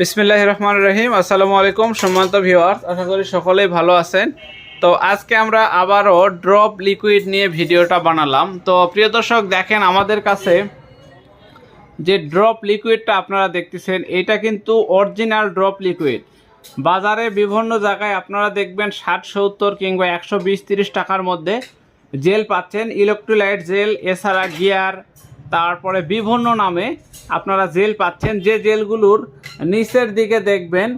বিসমিল্লাহ রহমান রহিম আসসালামু আলাইকুম সম্মানিত ভিউয়ার্স, আশা করি সকলেই ভালো আছেন। তো আজকে আমরা আবারও ড্রপ লিকুইড নিয়ে ভিডিওটা বানালাম। তো প্রিয় দর্শক, দেখেন আমাদের কাছে যে ড্রপ লিকুইডটা আপনারা দেখতেছেন, এটা কিন্তু অরিজিনাল ড্রপ লিকুইড। বাজারে বিভিন্ন জায়গায় আপনারা দেখবেন ষাট, সত্তর কিংবা একশো বিশ, তিরিশ টাকার মধ্যে জেল পাচ্ছেন। ইলেকট্রোলাইট জেল, এছাড়া গিয়ার তারপরে বিভিন্ন নামে আপনারা জেল পাচ্ছেন। যে জেলগুলোর নিচের দিকে দেখবেন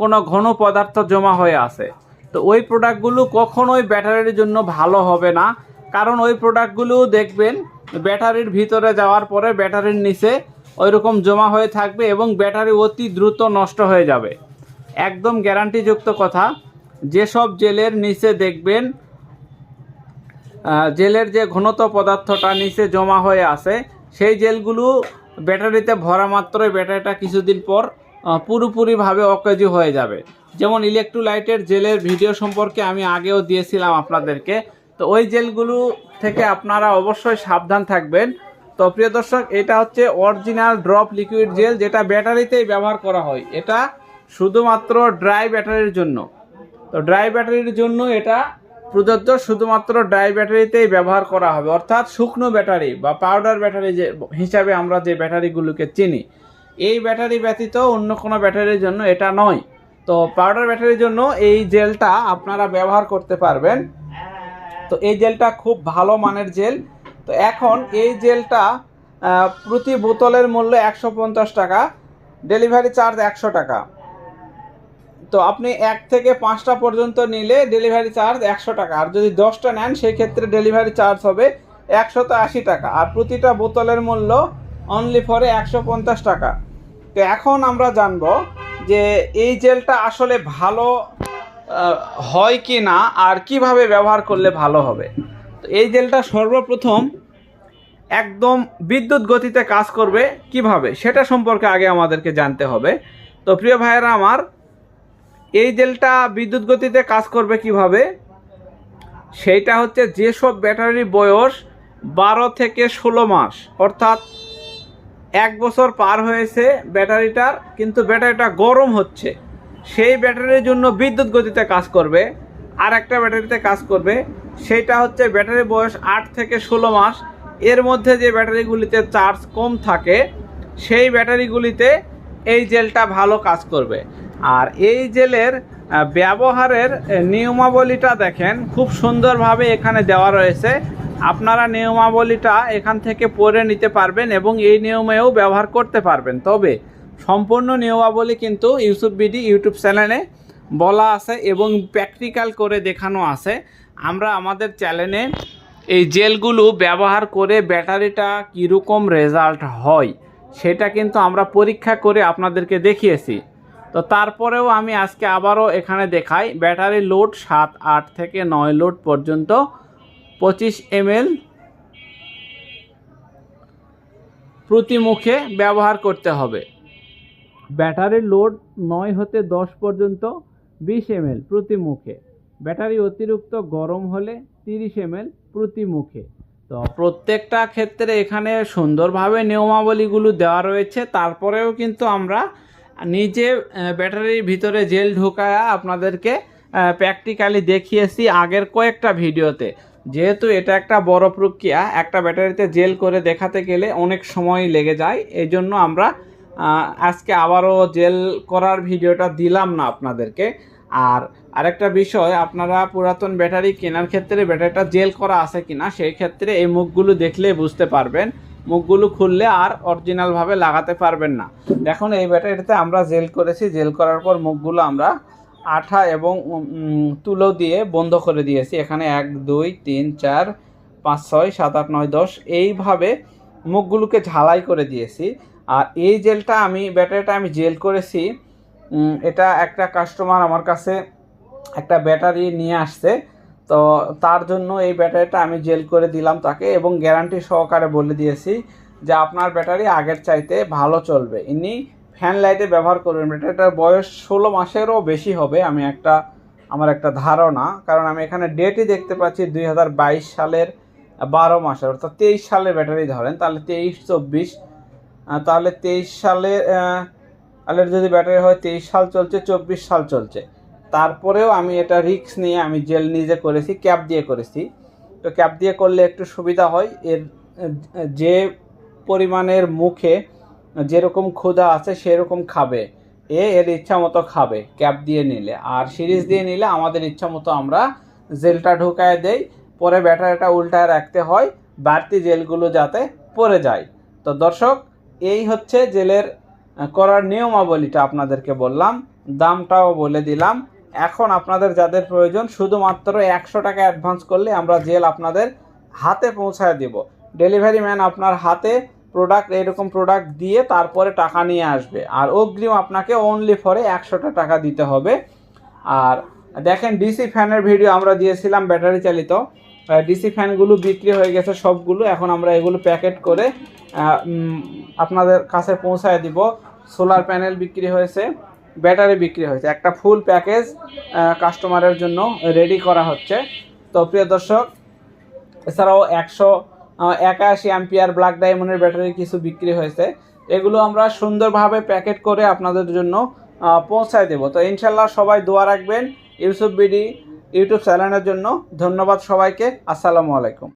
কোনো ঘন পদার্থ জমা হয়ে আছে। তো ওই প্রোডাক্টগুলো কখনোই ব্যাটারির জন্য ভালো হবে না। কারণ ওই প্রোডাক্টগুলো দেখবেন, ব্যাটারির ভিতরে যাওয়ার পরে ব্যাটারির নিচে ওইরকম জমা হয়ে থাকবে এবং ব্যাটারি অতি দ্রুত নষ্ট হয়ে যাবে। একদম গ্যারান্টিযুক্ত কথা, যেসব জেলের নিচে দেখবেন জেলের যে ঘনত্ব পদার্থটা নিচে জমা হয়ে আছে, সেই জেলগুলো ব্যাটারিতে ভরা মাত্রই ব্যাটারিটা কিছুদিন পর পুরোপুরিভাবে অকেজি হয়ে যাবে। যেমন ইলেকট্রোলাইটের জেলের ভিডিও সম্পর্কে আমি আগেও দিয়েছিলাম আপনাদেরকে। তো ওই জেলগুলো থেকে আপনারা অবশ্যই সাবধান থাকবেন। তো প্রিয় দর্শক, এটা হচ্ছে অরিজিনাল ড্রপ লিকুইড জেল, যেটা ব্যাটারিতেই ব্যবহার করা হয়। এটা শুধুমাত্র ড্রাই ব্যাটারির জন্য। তো ড্রাই ব্যাটারির জন্য এটা প্রযোজ্য শুধুমাত্র ড্রাই ব্যাটারিতেই ব্যবহার করা হবে। অর্থাৎ শুকনো ব্যাটারি বা পাউডার ব্যাটারি যে হিসাবে আমরা যে ব্যাটারিগুলোকে চিনি, এই ব্যাটারি ব্যতীত অন্য কোনো ব্যাটারির জন্য এটা নয়। তো পাউডার ব্যাটারির জন্য এই জেলটা আপনারা ব্যবহার করতে পারবেন। তো এই জেলটা খুব ভালো মানের জেল তো এখন এই জেলটা প্রতি বোতলের মূল্য একশো পঞ্চাশ টাকা ডেলিভারি চার্জ একশো টাকা। তো আপনি এক থেকে পাঁচটা পর্যন্ত নিলে ডেলিভারি চার্জ একশো টাকা। আর যদি দশটা নেন সেই ক্ষেত্রে ডেলিভারি চার্জ হবে একশত আশি টাকা। আর প্রতিটা বোতলের মূল্য অনলি ফরে একশো পঞ্চাশ টাকা। তো এখন আমরা জানব যে এই জেলটা আসলে ভালো হয় কি না, আর কীভাবে ব্যবহার করলে ভালো হবে। তো এই জেলটা সর্বপ্রথম একদম বিদ্যুৎ গতিতে কাজ করবে। কীভাবে? সেটা সম্পর্কে আগে আমাদেরকে জানতে হবে। তো প্রিয় ভাইয়েরা আমার এই জেলটা বিদ্যুৎ গতিতে কাজ করবে কীভাবে? সেইটা হচ্ছে যেসব ব্যাটারির বয়স বারো থেকে ষোলো মাস, অর্থাৎ এক বছর পার হয়েছে ব্যাটারিটার, কিন্তু ব্যাটারিটা গরম হচ্ছে। সেই ব্যাটারির জন্য বিদ্যুৎ গতিতে কাজ করবে আর একটা ব্যাটারিতে কাজ করবে। সেইটা হচ্ছে ব্যাটারি বয়স আট থেকে ষোলো মাস, এর মধ্যে যে ব্যাটারিগুলিতে চার্জ কম থাকে, সেই ব্যাটারিগুলিতে এই জেলটা ভালো কাজ করবে। আর এই জেলের ব্যবহারের নিয়মাবলীটা দেখেন, খুব সুন্দরভাবে এখানে দেওয়া রয়েছে। আপনারা নিয়মাবলীটা এখান থেকে পড়ে নিতে পারবেন এবং এই নিয়মেও ব্যবহার করতে পারবেন। তবে সম্পূর্ণ নিয়মাবলী কিন্তু ইউসুফ বিডি ইউটিউব চ্যানেলে বলা আছে এবং প্র্যাকটিক্যাল করে দেখানো আছে। আমরা আমাদের চ্যানেলে এই জেলগুলো ব্যবহার করে ব্যাটারিটা কীরকম রেজাল্ট হয়, সেটা কিন্তু আমরা পরীক্ষা করে আপনাদেরকে দেখিয়েছি। তো তারপরেও আমি আজকে আবারও এখানে দেখাই ব্যাটারি লোড সাত আট থেকে নয় লোড পর্যন্ত পঁচিশ এমএল প্রতি মুখে ব্যবহার করতে হবে। ব্যাটারির লোড নয় হতে দশ পর্যন্ত বিশ এমএল প্রতি মুখে ব্যাটারি অতিরিক্ত গরম হলে তিরিশ এমএল প্রতি মুখে তো প্রত্যেকটা ক্ষেত্রে এখানে সুন্দরভাবে নিয়মাবলীগুলো দেওয়া রয়েছে। তারপরেও কিন্তু আমরা নিজে ব্যাটারির ভিতরে জেল ঢোকায়া আপনাদেরকে প্র্যাকটিক্যালি দেখিয়েছি আগের কয়েকটা ভিডিওতে। যেহেতু এটা একটা বড় প্রক্রিয়া, একটা ব্যাটারিতে জেল করে দেখাতে গেলে অনেক সময় লেগে যায় এই জন্য আমরা আজকে আবারও জেল করার ভিডিওটা দিলাম না আপনাদেরকে। আর আরেকটা বিষয়, আপনারা পুরাতন ব্যাটারি কেনার ক্ষেত্রে ব্যাটারিটা জেল করা আছে কিনা, সেই ক্ষেত্রে এই মুখগুলো দেখলে বুঝতে পারবেন। মুখগুলো খুললে আর অরিজিনালভাবে লাগাতে পারবেন না। দেখুন, এই ব্যাটারিতে আমরা জেল করেছি। জেল করার পর মুখগুলো আমরা আঠা এবং তুলো দিয়ে বন্ধ করে দিয়েছি। এখানে এক, দুই, তিন, চার, পাঁচ, ছয়, সাত, আট, নয়, দশ, এইভাবে মুখগুলোকে ঝালাই করে দিয়েছি। আর এই জেলটা আমি, ব্যাটারিটা আমি জেল করেছি। এটা একটা কাস্টমার আমার কাছে একটা ব্যাটারি নিয়ে আসছে। তো তার জন্য এই ব্যাটারিটা আমি জেল করে দিলাম তাকে এবং গ্যারান্টি সহকারে বলে দিয়েছি যে আপনার ব্যাটারি আগের চাইতে ভালো চলবে। ইনি ফ্যান লাইটে ব্যবহার করবেন। ব্যাটারিটার বয়স ষোলো মাসেরও বেশি হবে, আমি একটা, আমার একটা ধারণা। কারণ আমি এখানে ডেটই দেখতে পাচ্ছি দুই হাজার বাইশ সালের বারো মাসের অর্থাৎ তেইশ সালের ব্যাটারি ধরেন, তাহলে তেইশ চব্বিশ। তাহলে তেইশ সালে সালের যদি ব্যাটারি হয় তেইশ সাল চলছে, চব্বিশ সাল চলছে। তারপরেও আমি এটা রিস্ক নিয়ে আমি জেল নিজে করেছি ক্যাপ দিয়ে করেছি। তো ক্যাপ দিয়ে করলে একটু সুবিধা হয়। এর, যে পরিমাণের মুখে যেরকম ক্ষুধা আছে সেরকম খাবে। এ এর ইচ্ছা মতো খাবে ক্যাপ দিয়ে নিলে। আর সিরিজ দিয়ে নিলে আমাদের ইচ্ছা মতো আমরা জেলটা ঢুকায় দেই। পরে ব্যাটারিটা উল্টায় রাখতে হয়। বাড়তি জেলগুলো যাতে পড়ে যায়। তো দর্শক, এই হচ্ছে জেলের করার নিয়মাবলীটা আপনাদেরকে বললাম। দামটাও বলে দিলাম। এখন আপনাদের যাদের প্রয়োজন, শুধুমাত্র একশো টাকা অ্যাডভান্স করলে আমরা জেল আপনাদের হাতে পৌঁছায় দেব। ডেলিভারি ম্যান আপনার হাতে প্রোডাক্ট এরকম প্রোডাক্ট দিয়ে তারপরে টাকা নিয়ে আসবে। আর অগ্রিম আপনাকে অনলি ফরে একশোটা টাকা দিতে হবে। আর দেখেন ডিসি ফ্যানের ভিডিও আমরা দিয়েছিলাম ব্যাটারি চালিত। ডিসি ফ্যানগুলো বিক্রি হয়ে গেছে সবগুলো। এখন আমরা এগুলো প্যাকেট করে আপনাদের কাছে পৌঁছায় দিব। সোলার প্যানেল বিক্রি হয়েছে। ব্যাটারি বিক্রি হয়েছে। একটা ফুল প্যাকেজ কাস্টমারের জন্য রেডি করা হচ্ছে। তো প্রিয় দর্শক, এছাড়াও একশো একাশি অ্যাম্পিয়ার ব্ল্যাক ডায়মন্ডের ব্যাটারি কিছু বিক্রি হয়েছে। এগুলো আমরা সুন্দরভাবে প্যাকেট করে আপনাদের জন্য পৌঁছায় দেব। তো ইনশাল্লাহ সবাই দোয়া রাখবেন। ইউসুফ বিডি, ইউটিউব চ্যানেলের জন্য ধন্যবাদ সবাইকে। আসসালামু আলাইকুম।